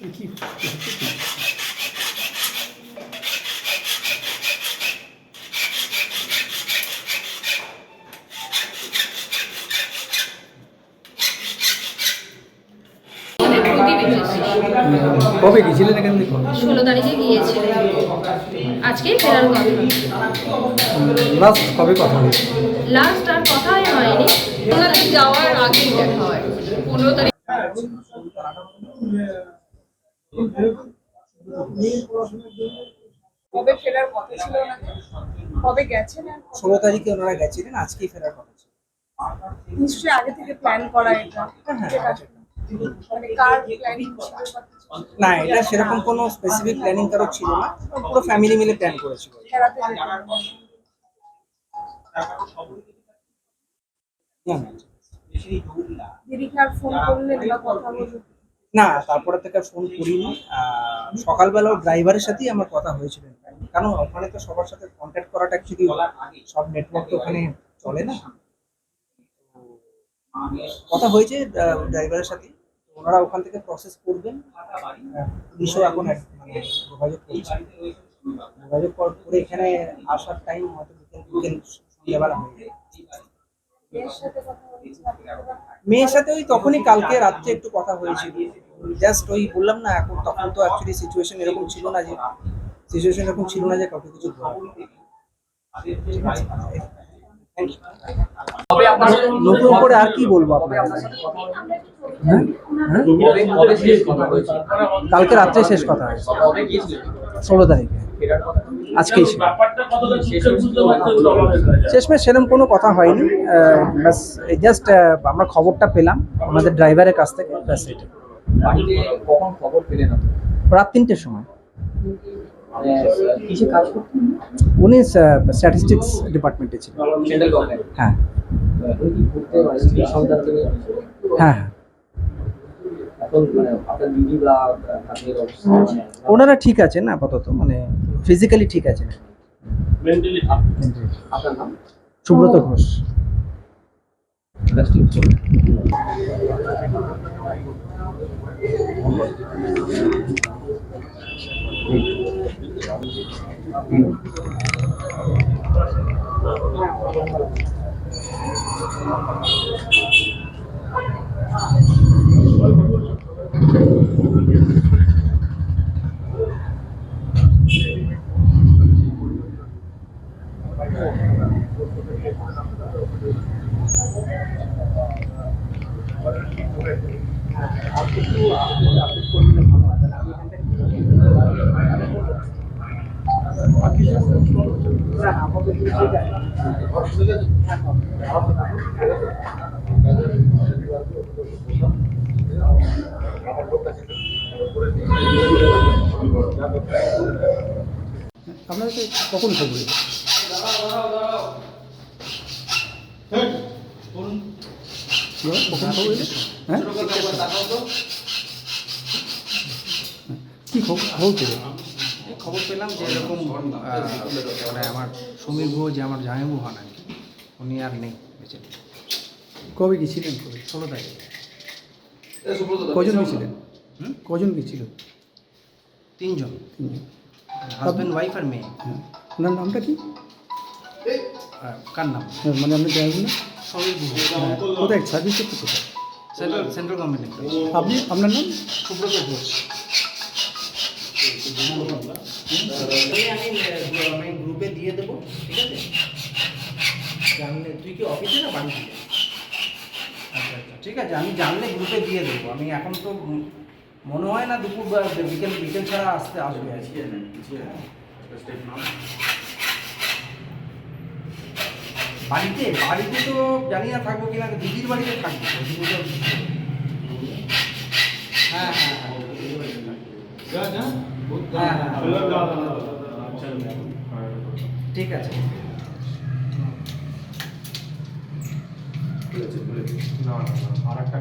কি কবে গেছিলেন এখান থেকে? ষোলো তারিখে গিয়েছিলেন আজকেই ফেরার কথা। লাস্ট কবে কথা হয়েছে লাস্ট আর কথাই হয়নি। ওনাদের যাওয়ার আগেই দেখা হয়। পনেরো তারিখ কবে ফেরার কথা ছিল কবে গেছেন ষোলো তারিখে ওনারা গেছিলেন আজকেই ফেরার কথা ছিল। নিশ্চয়ই আগে থেকে প্ল্যান করা এটা। হ্যাঁ, যেটা মানে? না এটা সেরকম কোনো স্পেসিফিক প্ল্যানিং কারও ছিল না পুরো ফ্যামিলি মিলে প্ল্যান করেছিল। দিদিকে আর ফোন করলেন বা কথা বললেন না, তারপরে থেকে ফোন করিনি। সকালবেলাও ড্রাইভারের সাথেই আমার কথা হয়েছিল। কারণ ওখানে তো সবার সাথে কন্ট্যাক্ট করাটা অ্যাকচুয়ালি সব নেটওয়ার্ক তো ওখানে চলে না। কথা হয়েছে ড্রাইভারের সাথে ওনারা ওখান থেকে প্রসেস করবেন। পুলিশও এখন মানে যোগাযোগ করছে। যোগাযোগ করে এখানে আসার টাইম হয়তো বিকেল বিকেল সন্ধ্যাবেলা হয়ে যায় মেয়ের সাথে ওই তখনই কালকে রাত্রে একটু কথা হয়েছিল। জাস্ট ওই বললাম না এখন তখন তো অ্যাকচুয়ালি সিচুয়েশন এরকম ছিল না যে সিচুয়েশন এরকম ছিল না যে কাউকে কিছু. নতুন করে আর কি বলব হ্যাঁ? হ্যাঁ? কালকে রাত্রে শেষ কথা ষোলো তারিখে। আজকেই ছিল। শেষমেশ সেরকম কোনো কথা হয়নি। ব্যাস জাস্ট আমরা খবরটা পেলাম আমাদের ড্রাইভারের কাছ থেকে ব্যাস এটা কখন খবর পেলেন রাত তিনটের সময়। মানে উনি স্ট্যাটিস্টিক্স ডিপার্টমেন্টে ছিলেন। হ্যাঁ। গেছিলেন? হ্যাঁ হ্যাঁ এখন মানে আপনার দিদি বা আপনাদের অবস্থা মানে ওনারা ঠিক আছেন আপাতত? মানে ফিজিক্যালি ঠিক আছেন? সুব্রত ঘোষ। আপনাদের কখন খবর এলো? কি হয়? কখন এলো? হ্যাঁ কি খবর খবর খবর পেলাম যে এরকম মানে আমার সমীর গুহ যে আমার জামাইবু হন আর কি উনি আর নেই বেঁচে। কবে গেছিলেন কবে ষোলো তারিখ। কজন গেছিলেন হুম? কজন গেছিল তিনজন। তিনজন। হাজব্যান্ড ওয়াইফ আর মেয়ে। হ্যাঁ। ওনার নামটা কি? কার নাম? হ্যাঁ, মানে আপনার ড্রাইভার না সমীর গুহ হ্যাঁ, কোথায়? সার্ভিস করতে কোথায়? সেন্ট্রাল সেন্ট্রাল গভর্নমেন্ট আপনি আপনার নাম? সুব্রত ঘোষ। আমি আমি গ্রুপে দিয়ে দেবো ঠিক আছে? জানলে তুই কি অফিসে না বাড়িতে আচ্ছা আচ্ছা ঠিক আছে আমি জানলে গ্রুপে দিয়ে দেবো। আমি এখন তো মনে হয় না দুপুর বা বিকেল বিকেল ছাড়া আসতে আসবে আজকে বাড়িতে বাড়িতে তো জানি না থাকব কিনা দিদির বাড়িতে থাকব হ্যাঁ হ্যাঁ হ্যাঁ। দিদির আছে। ঠিক আছে না আর একটা